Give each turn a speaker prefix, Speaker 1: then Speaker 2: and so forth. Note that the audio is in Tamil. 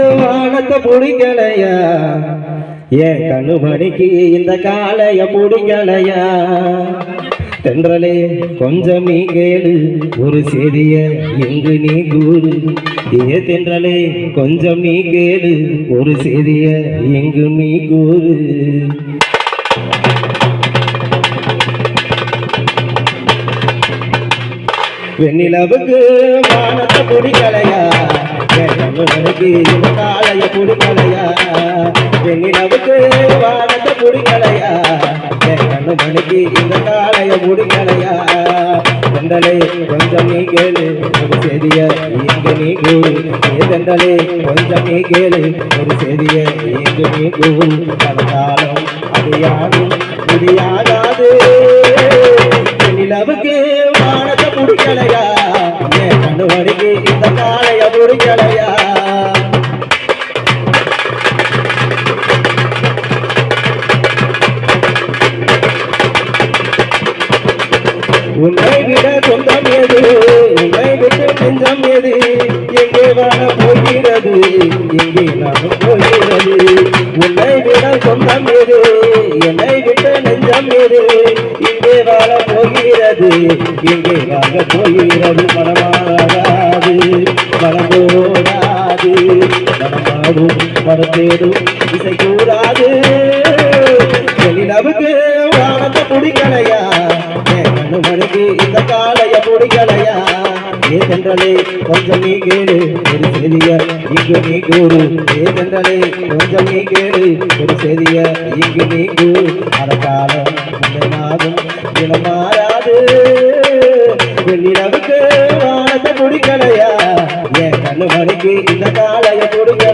Speaker 1: வானத்தை பிடிக்கலையா? என் கண்ணுமணிக்கு இந்த காலைய பிடிக்கலையா? தென்றலே கொஞ்சம் நீ கேளு ஒரு செய்திய இங்கு நீ கூறு. ஏ தென்றலே கொஞ்சம் நீ கேளு ஒரு செய்திய இங்கு நீ கூறு. வெண்ணிலவுக்கு வானத்தை பிடிக்கலையா? கண்ணுமணிக்கு இந்த காளைய பிடிக்கலையா வெண்ணிலவுக்கு வானத்தை பிடிக்கலையா கண்ணுமணிக்கு இந்த காலைய பிடிக்கலையா தெண்டலே கொஞ்சம் நீ கேளு ஒரு செய்திய இங்கு நீ கூறு. ஏ தெண்டலே கொஞ்சம் நீ கேளு ஒரு செய்திய இங்கு நீ கூறு. காலம் அது முடியாகாது நிலவுக்கு வானத்தை பிடிக்கலையா நாளைய காளைய உன்னை விட சொந்தம் எது? உன்னை விட்டு நெஞ்சம் எது? எங்கே வாழ போகிறது? எங்கே நான் போகிறது? உன்னை விட சொந்தம் எது? என்னை விட்டு நெஞ்சம் எது? இங்கே வாழ போகிறது? எங்கே வாழ போகிறது? மனமாகாது மனமாடும் மனத்தேடும் இசை கூடாது நிலவுக்கு வானத்தை பிடிக்கலையா? என் கண்ணுமணிக்கு இந்த காலைய பிடிக்கலையா? ஏதென்றலே கொஞ்சம் நீ கேடு ஒரு செய்திய இங்கு நீ கூறு. ஏதென்றலே கொஞ்சம் நீ கேடு ஒரு செய்திய இங்கு நீ கூறு. அறக்காலம் முன்னாகும் இனம் மாறாது. வெண்ணிலவுக்கு வானத்தை பிடிக்கலையா? என் கண்ணு மணிக்கு இந்த காளைய பிடிக்க